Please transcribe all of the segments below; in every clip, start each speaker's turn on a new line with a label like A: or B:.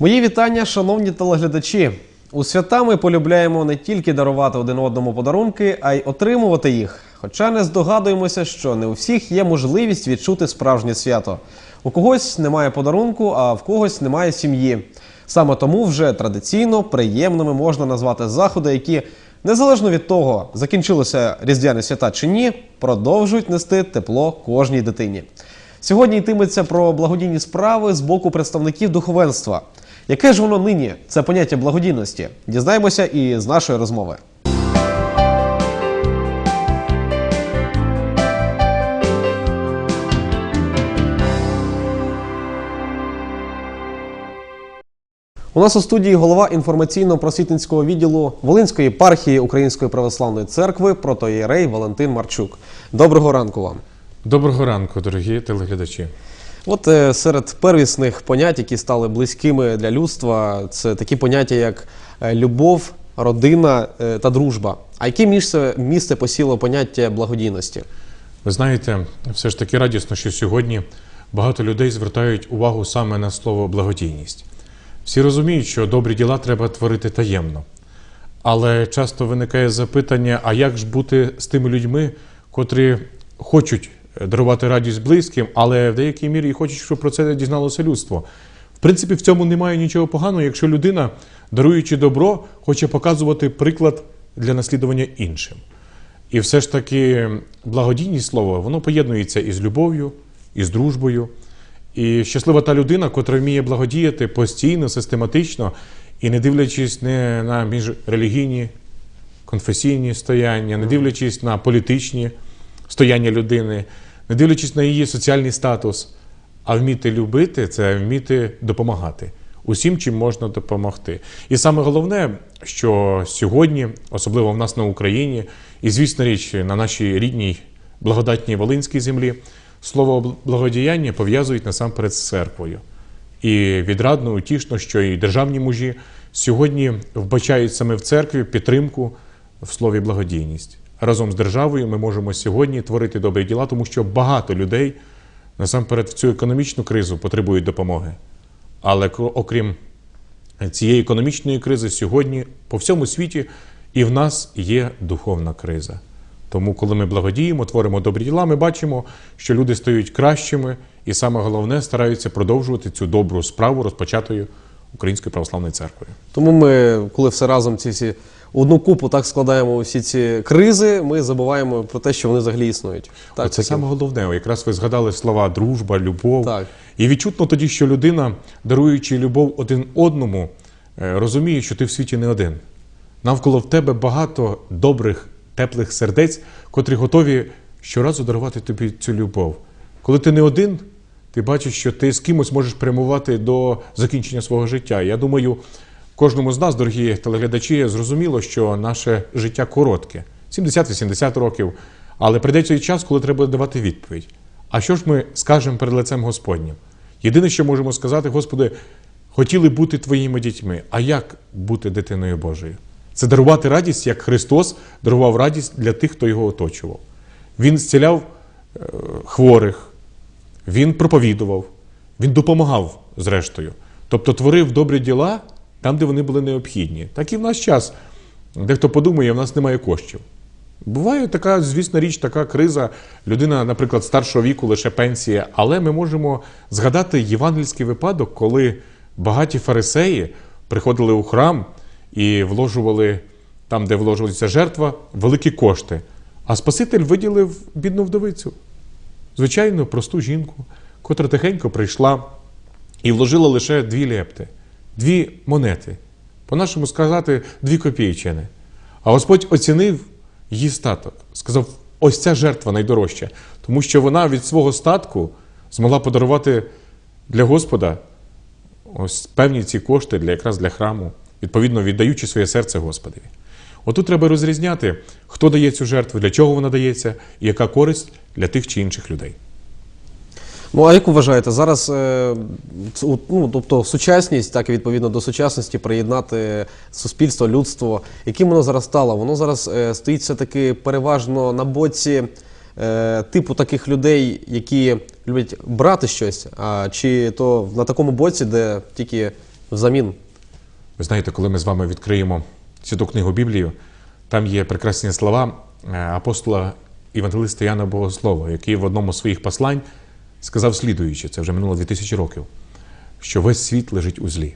A: Мої вітання, шановні телеглядачі. У свята ми полюбляємо не тільки дарувати один одному подарунки, а й отримувати їх. Хоча не здогадуємося, що не у всіх є можливість відчути справжнє свято. У когось немає подарунку, а в когось немає сім'ї. Саме тому вже традиційно приємними можна назвати заходи, які незалежно від того, закінчилося різдвяне свята чи ні, продовжують нести тепло кожній дитині. Сьогодні йтиметься про благодійні справи з боку представників духовенства. Яке ж воно нині це поняття благодійності? Дізнаємося і з нашої розмови. У нас у студії голова інформаційно-просвітницького відділу Волинської єпархії Української православної церкви протоєрей Валентин Марчук. Доброго ранку вам.
B: Доброго ранку, дорогі телеглядачі.
A: От е, серед первісних понять, які стали близькими для людства, це такі поняття, як е, любов, родина е, та дружба. А яке місце, місце посіло поняття благодійності?
B: Ви знаєте, все ж таки радісно, що сьогодні багато людей звертають увагу саме на слово благодійність. Всі розуміють, що добрі діла треба творити таємно. Але часто виникає запитання: а як ж бути з тими людьми, котрі хочуть дарувати радість близьким, але в деякій мірі і хочуть, щоб про це дізналося людство. В принципі, в цьому немає нічого поганого, якщо людина, даруючи добро, хоче показувати приклад для наслідування іншим. І все ж таки благодійність слово, воно поєднується із любов'ю, із дружбою. І щаслива та людина, котра вміє благодіяти постійно, систематично і не дивлячись не на міжрелігійні, конфесійні стояння, не дивлячись на політичні стояння людини, не дивлячись на її соціальний статус, а вміти любити це вміти допомагати усім, чим можна допомогти. І саме головне, що сьогодні, особливо в нас на Україні, і звісно річ, на нашій рідній благодатній Волинській землі, слово благодіяння пов'язують насамперед з церквою. І відрадно, утішно, що і державні мужі сьогодні вбачають саме в церкві підтримку в слові благодійність. Разом з державою ми можемо сьогодні творити добрі діла, тому що багато людей насамперед в цю економічну кризу потребують допомоги. Але окрім цієї економічної кризи, сьогодні по всьому світі і в нас є духовна криза. Тому, коли ми благодіємо, творимо добрі діла, ми бачимо, що люди стають кращими і саме головне стараються продовжувати цю добру справу, розпочатою Українською православною церквою.
A: Тому ми, коли все разом ці всі в одну купу так складаємо всі ці кризи, ми забуваємо про те, що вони взагалі існують. Так,
B: Це саме головне. Якраз ви згадали слова дружба, любов.
A: Так.
B: І відчутно тоді, що людина, даруючи любов один одному, е, розуміє, що ти в світі не один. Навколо в тебе багато добрих, теплих сердець, котрі готові щоразу дарувати тобі цю любов. Коли ти не один, ти бачиш, що ти з кимось можеш прямувати до закінчення свого життя. Я думаю, кожному з нас, дорогі телеглядачі, зрозуміло, що наше життя коротке 70-80 років. Але прийде цей час, коли треба давати відповідь. А що ж ми скажемо перед лицем Господнім? Єдине, що можемо сказати, Господи, хотіли бути твоїми дітьми. А як бути дитиною Божою? Це дарувати радість, як Христос дарував радість для тих, хто його оточував. Він зціляв е, хворих, він проповідував, він допомагав зрештою. Тобто творив добрі діла там, де вони були необхідні. Так і в наш час. Дехто подумає, в нас немає коштів. Буває така, звісна річ, така криза. Людина, наприклад, старшого віку, лише пенсія. Але ми можемо згадати євангельський випадок, коли багаті фарисеї приходили у храм і вложували там, де вложувалася жертва, великі кошти. А Спаситель виділив бідну вдовицю. Звичайно, просту жінку, котра тихенько прийшла і вложила лише дві лепти, дві монети. По-нашому сказати, дві копійчини. А Господь оцінив її статок. Сказав: ось ця жертва найдорожча, тому що вона від свого статку змогла подарувати для Господа ось певні ці кошти для якраз для храму, відповідно віддаючи своє серце Господові. Отут треба розрізняти, хто дає цю жертву, для чого вона дається, і яка користь для тих чи інших людей.
A: Ну а як ви вважаєте, зараз е, ну, тобто сучасність, так і відповідно до сучасності, приєднати суспільство, людство, яким воно зараз стало? Воно зараз е, стоїть все-таки переважно на боці е, типу таких людей, які люблять брати щось, а чи то на такому боці, де тільки взамін?
B: Ви знаєте, коли ми з вами відкриємо святу книгу Біблію, там є прекрасні слова е, апостола Євангелиста Яна Богослова, який в одному з своїх послань сказав слідуюче, це вже минуло 2000 років, що весь світ лежить у злі.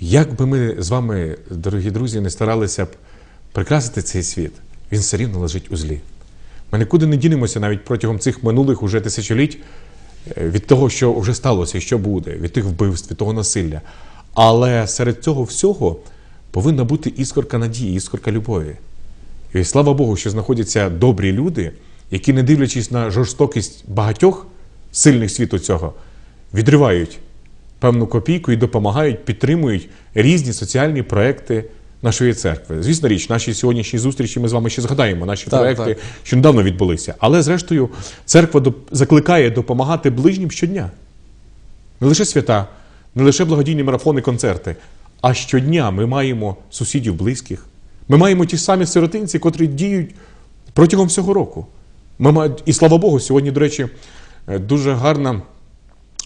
B: Як би ми з вами, дорогі друзі, не старалися б прикрасити цей світ, він все рівно лежить у злі. Ми нікуди не дінемося навіть протягом цих минулих уже тисячоліть е, від того, що вже сталося і що буде, від тих вбивств, від того насилля. Але серед цього всього повинна бути іскорка надії, іскорка любові. І слава Богу, що знаходяться добрі люди, які, не дивлячись на жорстокість багатьох сильних світу цього, відривають певну копійку і допомагають, підтримують різні соціальні проекти нашої церкви. Звісно річ, наші сьогоднішні зустрічі ми з вами ще згадаємо наші
A: Так,
B: проекти,
A: так.
B: що недавно відбулися. Але зрештою, церква закликає допомагати ближнім щодня. Не лише свята, не лише благодійні марафони, концерти, а щодня ми маємо сусідів близьких. Ми маємо ті самі сиротинці, котрі діють протягом всього року. Ми ма- І слава Богу, сьогодні, до речі, дуже гарна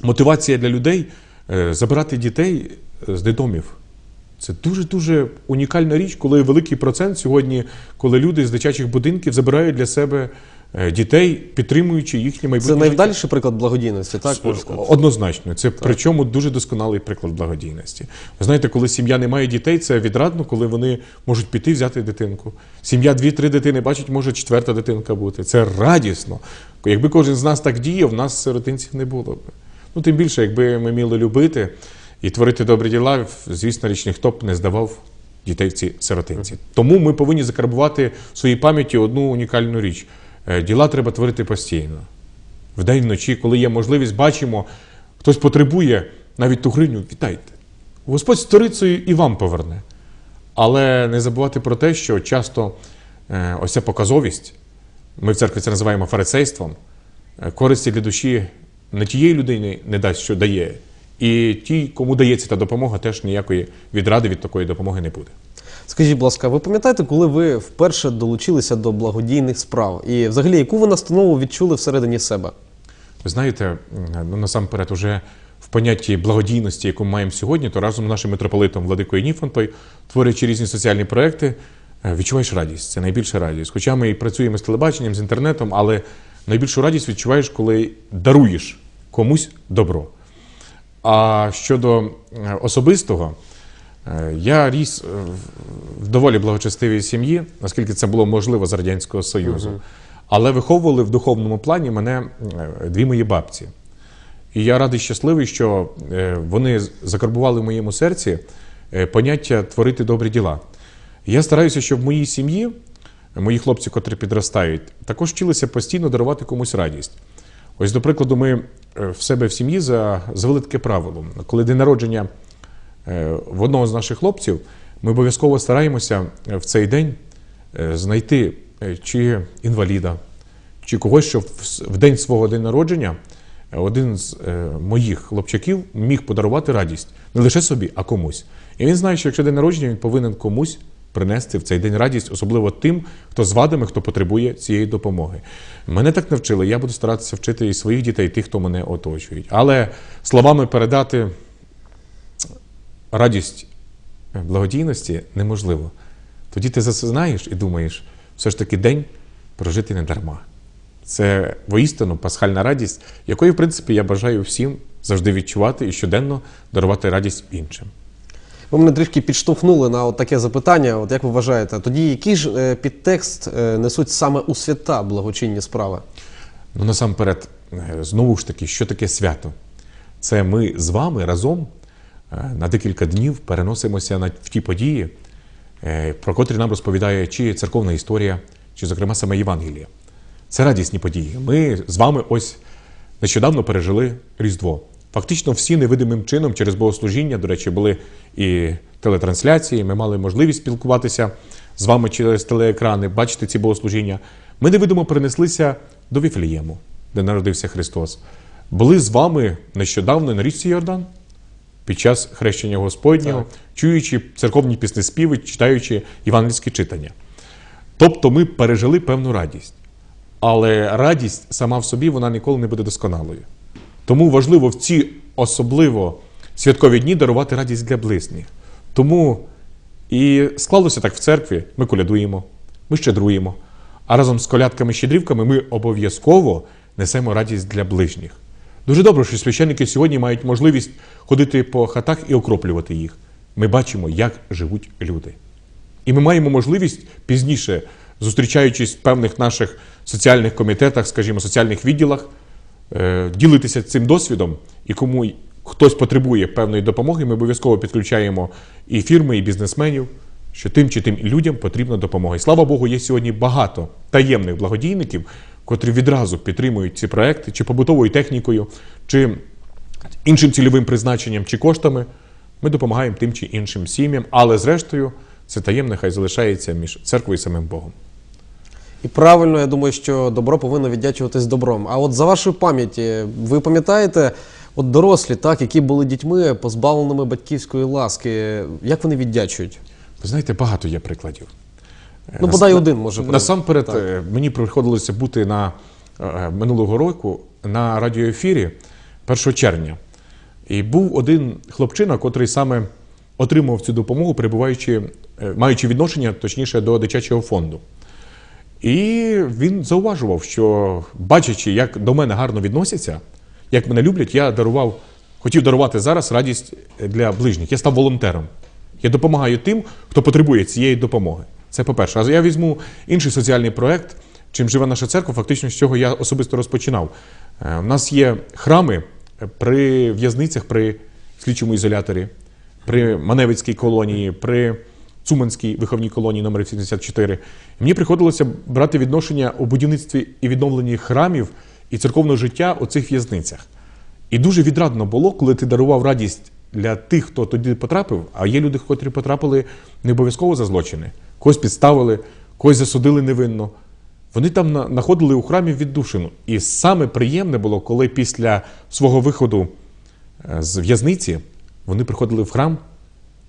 B: мотивація для людей е, забирати дітей е, з дитомів. Це дуже-дуже унікальна річ, коли великий процент сьогодні, коли люди з дитячих будинків забирають для себе е, дітей, підтримуючи їхнє майбутнє.
A: Це найвдаліший приклад благодійності, так?
B: Однозначно, це причому дуже досконалий приклад благодійності. Ви знаєте, коли сім'я не має дітей, це відрадно, коли вони можуть піти взяти дитинку. Сім'я дві-три дитини бачить, може четверта дитинка бути. Це радісно. Якби кожен з нас так діяв, в нас сиротинців не було б. Ну тим більше, якби ми вміли любити і творити добрі діла, звісно річ, ніхто б не здавав дітей в ці сиротинці. Тому ми повинні закарбувати в своїй пам'яті одну унікальну річ: Е, діла треба творити постійно. Вдень вночі, коли є можливість, бачимо, хтось потребує навіть ту гривню, вітайте. Господь сторицею і вам поверне. Але не забувати про те, що часто е, ось ця показовість, ми в церкві це називаємо фарисейством, е, користі для душі не тієї людини не дасть, що дає, і ті, кому дається та допомога, теж ніякої відради від такої допомоги не буде.
A: Скажіть, будь ласка, ви пам'ятаєте, коли ви вперше долучилися до благодійних справ? І взагалі, яку ви настанову відчули всередині себе?
B: Ви знаєте, ну насамперед, уже в понятті благодійності, яку ми маємо сьогодні, то разом з нашим митрополитом Владикою Ніфонтою, творячи різні соціальні проекти, е, відчуваєш радість. Це найбільша радість. Хоча ми і працюємо з телебаченням, з інтернетом, але найбільшу радість відчуваєш, коли даруєш комусь добро. А щодо е, особистого, я ріс е, в- доволі благочестивій сім'ї, наскільки це було можливо з Радянського Союзу. Але виховували в духовному плані мене е, дві мої бабці. І я радий щасливий, що е, вони закарбували в моєму серці е, поняття творити добрі діла. Я стараюся, щоб в моїй сім'ї, мої хлопці, котрі підростають, також вчилися постійно дарувати комусь радість. Ось, до прикладу, ми е, в себе в сім'ї за- завели таке правило. Коли день народження е, в одного з наших хлопців, ми обов'язково стараємося е, в цей день е, знайти е, чи інваліда, чи когось, що в день свого день народження е, один з е, моїх хлопчаків міг подарувати радість не лише собі, а комусь. І він знає, що якщо день народження, він повинен комусь принести в цей день радість, особливо тим, хто з вадами, хто потребує цієї допомоги. Мене так навчили, я буду старатися вчити і своїх дітей, і тих, хто мене оточують. Але словами передати радість е, благодійності неможливо. Тоді ти засизнаєш і думаєш, все ж таки день прожити не дарма. Це воістину пасхальна радість, якої, в принципі, я бажаю всім завжди відчувати і щоденно дарувати радість іншим.
A: Ви мене трішки підштовхнули на от таке запитання. От як ви вважаєте, тоді який ж е, підтекст е, несуть саме у свята благочинні справи?
B: Ну, насамперед, знову ж таки, що таке свято? Це ми з вами разом на декілька днів переносимося на, в ті події, е, про котрі нам розповідає чи церковна історія, чи, зокрема, саме Євангеліє. Це радісні події. Ми з вами ось нещодавно пережили Різдво. Фактично, всі невидимим чином через богослужіння, до речі, були і телетрансляції. Ми мали можливість спілкуватися з вами через телеекрани, бачити ці богослужіння. Ми невидимо перенеслися до Віфлієму, де народився Христос. Були з вами нещодавно на річці Йордан під час хрещення Господнього,
A: Так.
B: чуючи церковні піснеспіви, читаючи євангельські читання. Тобто ми пережили певну радість. Але радість сама в собі вона ніколи не буде досконалою. Тому важливо в ці особливо святкові дні дарувати радість для ближніх. Тому і склалося так в церкві. Ми колядуємо, ми щедруємо. А разом з колядками-щедрівками ми обов'язково несемо радість для ближніх. Дуже добре, що священники сьогодні мають можливість ходити по хатах і окроплювати їх. Ми бачимо, як живуть люди. І ми маємо можливість пізніше, зустрічаючись в певних наших соціальних комітетах, скажімо, соціальних відділах, е, ділитися цим досвідом, і кому хтось потребує певної допомоги, ми обов'язково підключаємо і фірми, і бізнесменів, що тим чи тим людям потрібна допомога. І слава Богу, є сьогодні багато таємних благодійників, котрі відразу підтримують ці проекти, чи побутовою технікою, чи іншим цільовим призначенням, чи коштами. Ми допомагаємо тим чи іншим сім'ям, але зрештою це таємне хай залишається між церквою і самим Богом.
A: І правильно, я думаю, що добро повинно віддячуватись добром. А от за вашою пам'яті, ви пам'ятаєте, от дорослі, так, які були дітьми, позбавленими батьківської ласки, як вони віддячують?
B: Ви знаєте, багато є прикладів.
A: Ну, бодай один може бути.
B: Насамперед, е, мені приходилося бути на е, минулого року на радіоефірі 1 червня. І був один хлопчина, котрий саме отримав цю допомогу, перебуваючи, е, маючи відношення, точніше, до дитячого фонду. І він зауважував, що бачачи, як до мене гарно відносяться, як мене люблять, я дарував, хотів дарувати зараз радість для ближніх. Я став волонтером. Я допомагаю тим, хто потребує цієї допомоги. Це по-перше. А я візьму інший соціальний проект, чим живе наша церква, фактично з цього я особисто розпочинав. Е, У нас є храми при в'язницях, при слідчому ізоляторі, при Маневицькій колонії, при Цуманській виховній колонії номер 74. Мені приходилося брати відношення у будівництві і відновленні храмів і церковного життя у цих в'язницях. І дуже відрадно було, коли ти дарував радість для тих, хто туди потрапив, а є люди, котрі потрапили не обов'язково за злочини, когось підставили, когось засудили невинно. Вони там на- знаходили у храмі віддушину. І саме приємне було, коли після свого виходу е, з в'язниці вони приходили в храм,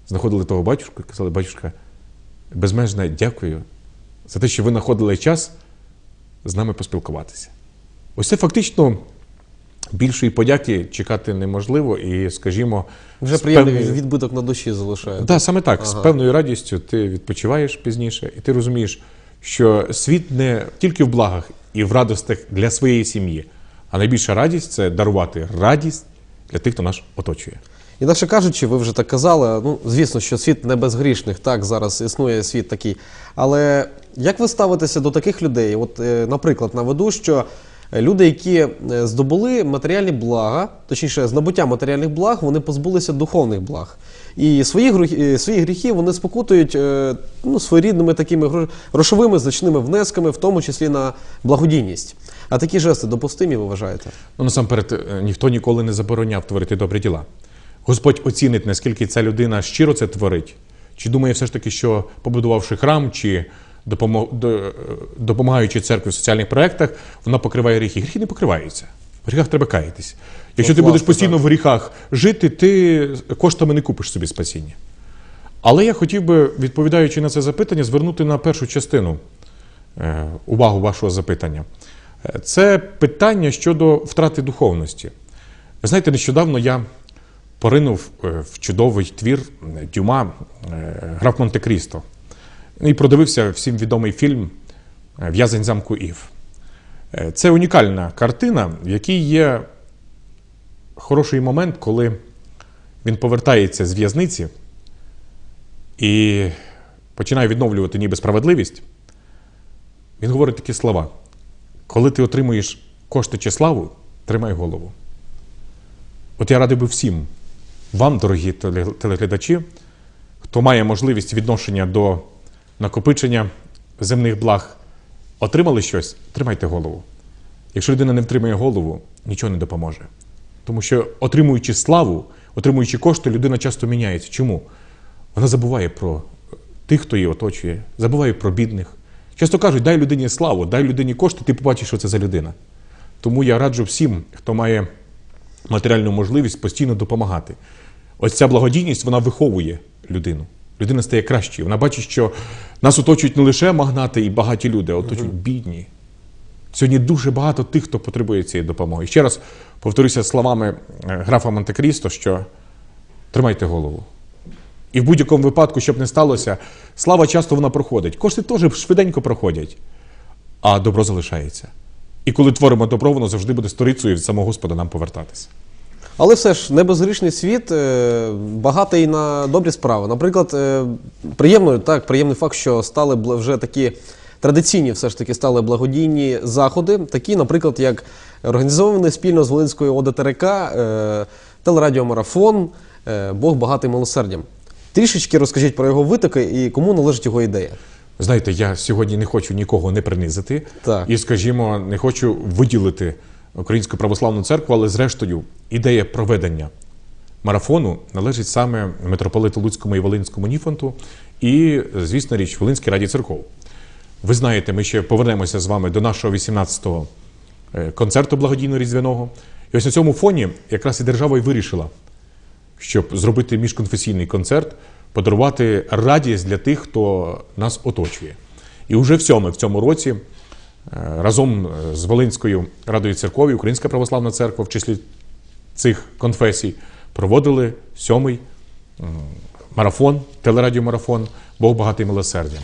B: знаходили того батюшку і казали, батюшка, безмежне дякую за те, що ви знаходили час з нами поспілкуватися. Ось це фактично більшої подяки чекати неможливо, і, скажімо,
A: Вже приємний
B: певною-
A: відбиток на душі залишає.
B: Так, саме так. З певною радістю ти відпочиваєш пізніше, і ти розумієш, що світ не тільки в благах і в радостях для своєї сім'ї, а найбільша радість це дарувати радість для тих, хто нас оточує.
A: Інакше кажучи, ви вже так казали, ну, звісно, що світ не без грішних, так, зараз існує світ такий. Але як ви ставитеся до таких людей? От, е, наприклад, наведу, що люди, які е, здобули матеріальні блага, точніше, з набуття матеріальних благ, вони позбулися духовних благ. І свої, гріх- е, свої гріхи вони спокутують е, ну, своєрідними такими гро- грошовими значними внесками, в тому числі на благодійність. А такі жести допустимі, ви вважаєте?
B: Ну, насамперед, е, ніхто ніколи не забороняв творити добрі діла. Господь оцінить, наскільки ця людина щиро це творить, чи думає все ж таки, що побудувавши храм, чи е, допомагаючи церкві в соціальних проєктах, вона покриває гріхи. Гріхи не покриваються. В гріхах треба каятись. Якщо
A: От,
B: ти будеш постійно в гріхах жити, ти коштами не купиш собі спасіння. Але я хотів би, відповідаючи на це запитання, звернути на першу частину е, увагу вашого запитання. Е, Це питання щодо втрати духовності. Ви знаєте, нещодавно я поринув е, в чудовий твір Дюма Граф Монте-Крісто і продивився всім відомий фільм е, В'язень замку Ів. Е, Це унікальна картина, в якій є хороший момент, коли він повертається з в'язниці і починає відновлювати ніби справедливість. Він говорить такі слова: коли ти отримуєш кошти чи славу, тримай голову. От я радий би всім вам, дорогі телеглядачі, хто має можливість відношення до накопичення земних благ, отримали щось, тримайте голову. Якщо людина не втримає голову, нічого не допоможе. Тому що, отримуючи славу, отримуючи кошти, людина часто міняється. Чому? Вона забуває про тих, хто її оточує, забуває про бідних. Часто кажуть, дай людині славу, дай людині кошти, ти побачиш, що це за людина. Тому я раджу всім, хто має матеріальну можливість постійно допомагати. Ось ця благодійність вона виховує людину. Людина стає кращою. Вона бачить, що нас оточують не лише магнати і багаті люди, а оточують бідні. Сьогодні дуже багато тих, хто потребує цієї допомоги. Ще раз повторюся словами е, графа Монте-Крісто, що тримайте голову. І в будь-якому випадку, щоб не сталося, слава часто вона проходить. Кошти теж швиденько проходять, а добро залишається. І коли творимо добро, воно завжди буде сторицею від самого Господа нам повертатися.
A: Але все ж небезгрішний світ е, багатий на добрі справи. Наприклад, е, приємною, так, приємний факт, що стали вже такі традиційні, все ж таки стали благодійні заходи, такі, наприклад, як організований спільно з Волинською ОДТРК е, телерадіомарафон Бог багатий милосердям. Трішечки розкажіть про його витоки і кому належить його ідея.
B: Знаєте, я сьогодні не хочу нікого не принизити
A: Так.
B: і, скажімо, не хочу виділити Українську православну церкву, але зрештою ідея проведення марафону належить саме митрополиту Луцькому і Волинському Ніфонту і, звісно річ, Волинській раді церков. Ви знаєте, ми ще повернемося з вами до нашого 18-го е, концерту благодійно різдвяного. І ось на цьому фоні якраз і держава і вирішила, щоб зробити міжконфесійний концерт, подарувати радість для тих, хто нас оточує. І вже в цьому, в цьому році разом е, з Волинською радою церкові, Українська православна церква в числі цих конфесій проводили сьомий марафон, телерадіомарафон Бог багатий милосердям.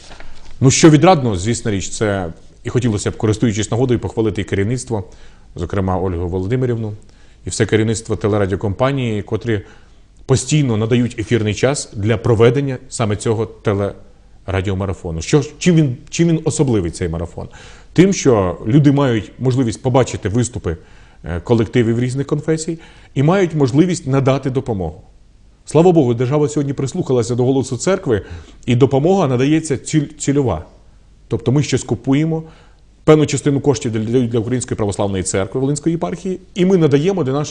B: Ну, що відрадно, звісно річ, це і хотілося б, користуючись нагодою, похвалити і керівництво, зокрема Ольгу Володимирівну, і все керівництво телерадіокомпанії, котрі постійно надають ефірний час для проведення саме цього телерадіомарафону. Що, чим, він, чим він особливий цей марафон? Тим, що люди мають можливість побачити виступи е, колективів різних конфесій і мають можливість надати допомогу. Слава Богу, держава сьогодні прислухалася до голосу церкви, і допомога надається ціль- цільова. Тобто ми щось купуємо, певну частину коштів для, для Української православної церкви Волинської єпархії, і ми надаємо для наших